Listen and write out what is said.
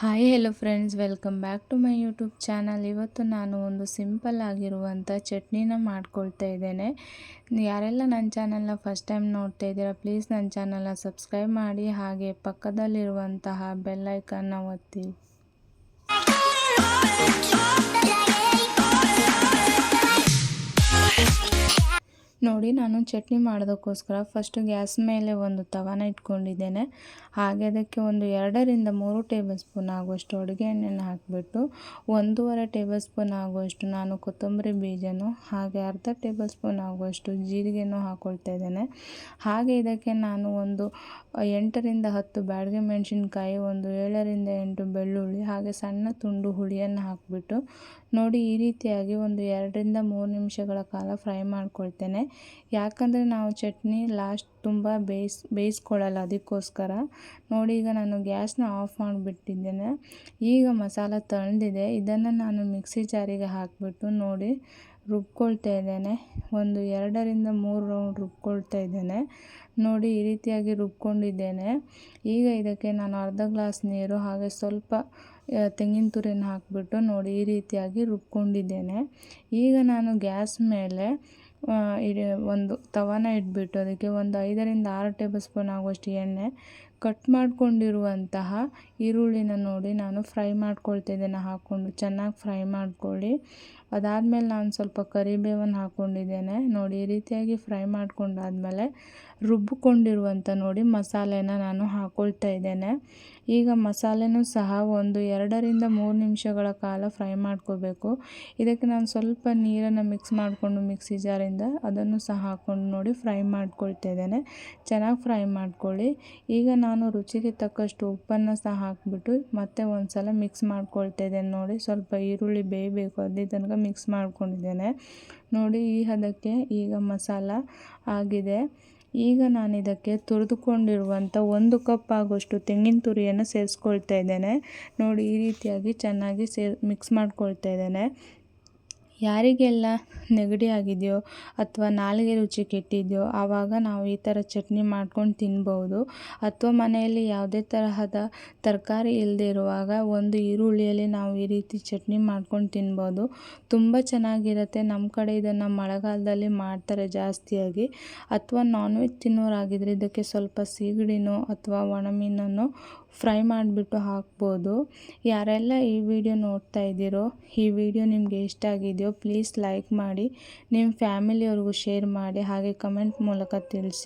Hi hello friends welcome back to my YouTube channel ಇವತ್ತು ನಾನು ಒಂದು ಸಿಂಪಲ್ ಆಗಿರುವಂಥ ಚಟ್ನಿನ ಮಾಡ್ಕೊಳ್ತಾ ಇದ್ದೇನೆ. ಯಾರೆಲ್ಲ ನನ್ನ ಚಾನಲ್ನ ಫಸ್ಟ್ ಟೈಮ್ ನೋಡ್ತಾ ಇದ್ದೀರಾ ಪ್ಲೀಸ್ ನನ್ನ ಚಾನಲ್ನ ಸಬ್ಸ್ಕ್ರೈಬ್ ಮಾಡಿ, ಹಾಗೆ ಪಕ್ಕದಲ್ಲಿರುವಂತಹ ಬೆಲ್ಲೈಕನ್ನ ಒತ್ತಿ. ನೋಡಿ ನಾನು ಚಟ್ನಿ ಮಾಡೋದಕ್ಕೋಸ್ಕರ ಫಸ್ಟ್ ಗ್ಯಾಸ್ ಮೇಲೆ ಒಂದು ತವಾನ ಇಟ್ಕೊಂಡಿದ್ದೇನೆ. ಹಾಗೆ ಅದಕ್ಕೆ ಒಂದು ಎರಡರಿಂದ ಮೂರು ಟೇಬಲ್ ಸ್ಪೂನ್ ಆಗುವಷ್ಟು ಅಡುಗೆ ಎಣ್ಣೆನ ಹಾಕಿಬಿಟ್ಟು ಒಂದೂವರೆ ಟೇಬಲ್ ಸ್ಪೂನ್ ಆಗುವಷ್ಟು ನಾನು ಕೊತ್ತಂಬರಿ ಬೀಜನೂ ಹಾಗೆ ಅರ್ಧ ಟೇಬಲ್ ಸ್ಪೂನ್ ಆಗುವಷ್ಟು ಜೀರಿಗೆನೂ ಹಾಕ್ಕೊಳ್ತಾ ಇದ್ದೇನೆ. ಹಾಗೆ ಇದಕ್ಕೆ ನಾನು ಒಂದು ಎಂಟರಿಂದ ಹತ್ತು ಬ್ಯಾಡಗೆ ಮೆಣಸಿನ್ಕಾಯಿ, ಒಂದು ಏಳರಿಂದ ಎಂಟು ಬೆಳ್ಳುಳ್ಳಿ, ಹಾಗೆ ಸಣ್ಣ ತುಂಡು ಹುಳಿಯನ್ನು ಹಾಕಿಬಿಟ್ಟು ನೋಡಿ ಈ ರೀತಿಯಾಗಿ ಒಂದು ಎರಡರಿಂದ ಮೂರು ನಿಮಿಷಗಳ ಕಾಲ ಫ್ರೈ ಮಾಡ್ಕೊಳ್ತೇನೆ. ಯಾಕಂದರೆ ನಾವು ಚಟ್ನಿ ಲಾಸ್ಟ್ ತುಂಬ ಬೇಯಿಸ್, ಬೇಯಿಸ್ಕೊಳ್ಳಲ್ಲ ಅದಕ್ಕೋಸ್ಕರ. ನೋಡಿ ಈಗ ನಾನು ಗ್ಯಾಸ್ನ ಆಫ್ ಮಾಡಿಬಿಟ್ಟಿದ್ದೇನೆ. ಈಗ ಮಸಾಲ ತಂದಿದೆ ಇದನ್ನು ನಾನು ಮಿಕ್ಸಿ ಜಾರಿಗೆ ಹಾಕಿಬಿಟ್ಟು ನೋಡಿ ರುಬ್ಕೊಳ್ತಾ ಇದ್ದೇನೆ. ಒಂದು ಎರಡರಿಂದ ಮೂರು ರೌಂಡ್ ರುಬ್ಕೊಳ್ತಾ ಇದ್ದೇನೆ. ನೋಡಿ ಈ ರೀತಿಯಾಗಿ ರುಬ್ಕೊಂಡಿದ್ದೇನೆ. ಈಗ ಇದಕ್ಕೆ ನಾನು ಅರ್ಧ ಗ್ಲಾಸ್ ನೀರು ಹಾಗೆ ಸ್ವಲ್ಪ ತೆಂಗಿನ ತುರಿನ ಹಾಕಿಬಿಟ್ಟು ನೋಡಿ ಈ ರೀತಿಯಾಗಿ ರುಬ್ಕೊಂಡಿದ್ದೇನೆ. ಈಗ ನಾನು ಗ್ಯಾಸ್ ಮೇಲೆ ಒಂದು ತವಾನ ಇಟ್ಬಿಟ್ಟು ಅದಕ್ಕೆ ಒಂದು ಐದರಿಂದ ಆರು ಟೇಬಲ್ ಸ್ಪೂನ್ ಆಗುವಷ್ಟು ಎಣ್ಣೆ ಕಟ್ ಮಾಡಿಕೊಂಡಿರುವಂತಹ ಈರುಳ್ಳಿನ ನೋಡಿ ನಾನು ಫ್ರೈ ಮಾಡ್ಕೊಳ್ತಿದ್ದೇನೆ ಹಾಕ್ಕೊಂಡು ಚೆನ್ನಾಗಿ ಫ್ರೈ ಮಾಡ್ಕೊಳ್ಳಿ. ಅದಾದಮೇಲೆ ನಾನು ಸ್ವಲ್ಪ ಕರಿಬೇವನ್ನು ಹಾಕ್ಕೊಂಡಿದ್ದೇನೆ. ನೋಡಿ, ಈ ರೀತಿಯಾಗಿ ಫ್ರೈ ಮಾಡ್ಕೊಂಡಾದಮೇಲೆ ರುಬ್ಬಿಕೊಂಡಿರುವಂಥ ನೋಡಿ ಮಸಾಲೆನ ನಾನು ಹಾಕ್ಕೊಳ್ತಾ ಇದ್ದೇನೆ. ಈಗ ಮಸಾಲೆನೂ ಸಹ ಒಂದು ಎರಡರಿಂದ ಮೂರು ನಿಮಿಷಗಳ ಕಾಲ ಫ್ರೈ ಮಾಡ್ಕೋಬೇಕು. ಇದಕ್ಕೆ ನಾನು ಸ್ವಲ್ಪ ನೀರನ್ನು ಮಿಕ್ಸ್ ಮಾಡಿಕೊಂಡು ಮಿಕ್ಸಿ ಜಾರಿಂದ ಅದನ್ನು ಸಹ ಹಾಕ್ಕೊಂಡು ನೋಡಿ ಫ್ರೈ ಮಾಡ್ಕೊಳ್ತಾ ಇದ್ದೇನೆ. ಚೆನ್ನಾಗಿ ಫ್ರೈ ಮಾಡ್ಕೊಳ್ಳಿ. ಈಗ ನಾನು ರುಚಿಗೆ ತಕ್ಕಷ್ಟು ಉಪ್ಪನ್ನು ಸಹ ಹಾಕಿಬಿಟ್ಟು ಮತ್ತೆ ಒಂದು ಸಲ ಮಿಕ್ಸ್ ಮಾಡ್ಕೊಳ್ತಾ ಇದ್ದೇನೆ ನೋಡಿ, ಸ್ವಲ್ಪ ಈರುಳ್ಳಿ ಬೇಯಬೇಕು. ಅದೇ ತನಕ ಮಿಕ್ಸ್ ಮಾಡ್ಕೊಂಡಿದ್ದೇನೆ. ನೋಡಿ, ಈ ಹದಕ್ಕೆ ಈಗ ಮಸಾಲ ಆಗಿದೆ. ಈಗ ನಾನು ಇದಕ್ಕೆ ತುರಿದುಕೊಂಡಿರುವಂಥ ಒಂದು ಕಪ್ ಆಗುವಷ್ಟು ತೆಂಗಿನ ತುರಿಯನ್ನು ಸೇರಿಸ್ಕೊಳ್ತಾ ಇದ್ದೇನೆ. ನೋಡಿ, ಈ ರೀತಿಯಾಗಿ ಚೆನ್ನಾಗಿ ಸೇರ್ ಮಿಕ್ಸ್ ಮಾಡ್ಕೊಳ್ತಾ ಇದ್ದೇನೆ. ಯಾರಿಗೆಲ್ಲ ನೆಗಡಿ ಆಗಿದೆಯೋ ಅಥವಾ ನಾಲಿಗೆ ರುಚಿ ಕೆಟ್ಟಿದೆಯೋ ಆವಾಗ ನಾವು ಈ ಥರ ಚಟ್ನಿ ಮಾಡ್ಕೊಂಡು ತಿನ್ಬೋದು. ಅಥವಾ ಮನೆಯಲ್ಲಿ ಯಾವುದೇ ತರಹದ ತರಕಾರಿ ಇಲ್ಲದೆ ಇರುವಾಗ ಒಂದು ಈರುಳ್ಳಿಯಲ್ಲಿ ನಾವು ಈ ರೀತಿ ಚಟ್ನಿ ಮಾಡ್ಕೊಂಡು ತಿನ್ಬೋದು. ತುಂಬ ಚೆನ್ನಾಗಿರುತ್ತೆ. ನಮ್ಮ ಕಡೆ ಇದನ್ನು ಮಳೆಗಾಲದಲ್ಲಿ ಮಾಡ್ತಾರೆ ಜಾಸ್ತಿಯಾಗಿ. ಅಥವಾ ನಾನ್ ವೆಜ್ ತಿನ್ನೋರಾಗಿದ್ದರೆ ಇದಕ್ಕೆ ಸ್ವಲ್ಪ ಸೀಗಡಿನೋ ಅಥವಾ ಒಣಮೀನನ್ನು ಫ್ರೈ ಮಾಡಿಬಿಟ್ಟು ಹಾಕ್ಬೋದು. ಯಾರೆಲ್ಲ ಈ ವಿಡಿಯೋ ನೋಡ್ತಾ ಇದ್ದೀರೋ, ಈ ವಿಡಿಯೋ ನಿಮಗೆ ಇಷ್ಟ ಆಗಿದೆಯೋ ಪ್ಲೀಸ್ ಲೈಕ್ ಮಾಡಿ ನಿಮ್ಮ ಫ್ಯಾಮಿಲಿಯವ್ರಿಗೂ ಶೇರ್ ಮಾಡಿ ಹಾಗೆ ಕಮೆಂಟ್ ಮೂಲಕ ತಿಳಿಸಿ.